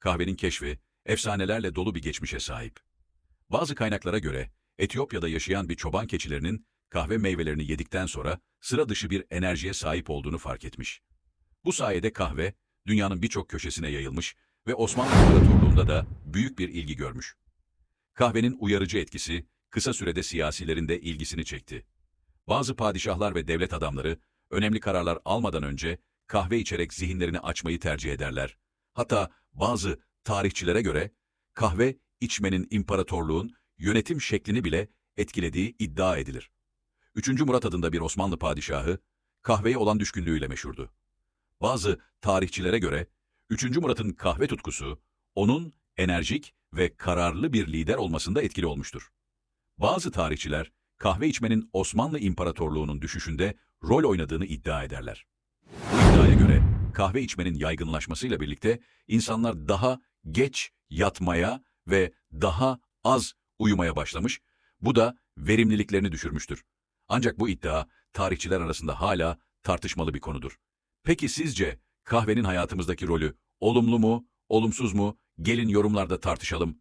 kahvenin keşfi, efsanelerle dolu bir geçmişe sahip. Bazı kaynaklara göre, Etiyopya'da yaşayan bir çoban keçilerinin kahve meyvelerini yedikten sonra sıra dışı bir enerjiye sahip olduğunu fark etmiş. Bu sayede kahve, dünyanın birçok köşesine yayılmış ve Osmanlı İmparatorluğu'nda da büyük bir ilgi görmüş. Kahvenin uyarıcı etkisi, kısa sürede siyasilerin de ilgisini çekti. Bazı padişahlar ve devlet adamları, önemli kararlar almadan önce kahve içerek zihinlerini açmayı tercih ederler. Hatta bazı tarihçilere göre kahve içmenin imparatorluğun yönetim şeklini bile etkilediği iddia edilir. 3. Murat adında bir Osmanlı padişahı kahveye olan düşkünlüğüyle meşhurdu. Bazı tarihçilere göre 3. Murat'ın kahve tutkusu onun enerjik ve kararlı bir lider olmasında etkili olmuştur. Bazı tarihçiler kahve içmenin Osmanlı İmparatorluğu'nun düşüşünde rol oynadığını iddia ederler. Kahve içmenin yaygınlaşmasıyla birlikte insanlar daha geç yatmaya ve daha az uyumaya başlamış, bu da verimliliklerini düşürmüştür. Ancak bu iddia tarihçiler arasında hala tartışmalı bir konudur. Peki sizce kahvenin hayatımızdaki rolü olumlu mu, olumsuz mu? Gelin yorumlarda tartışalım.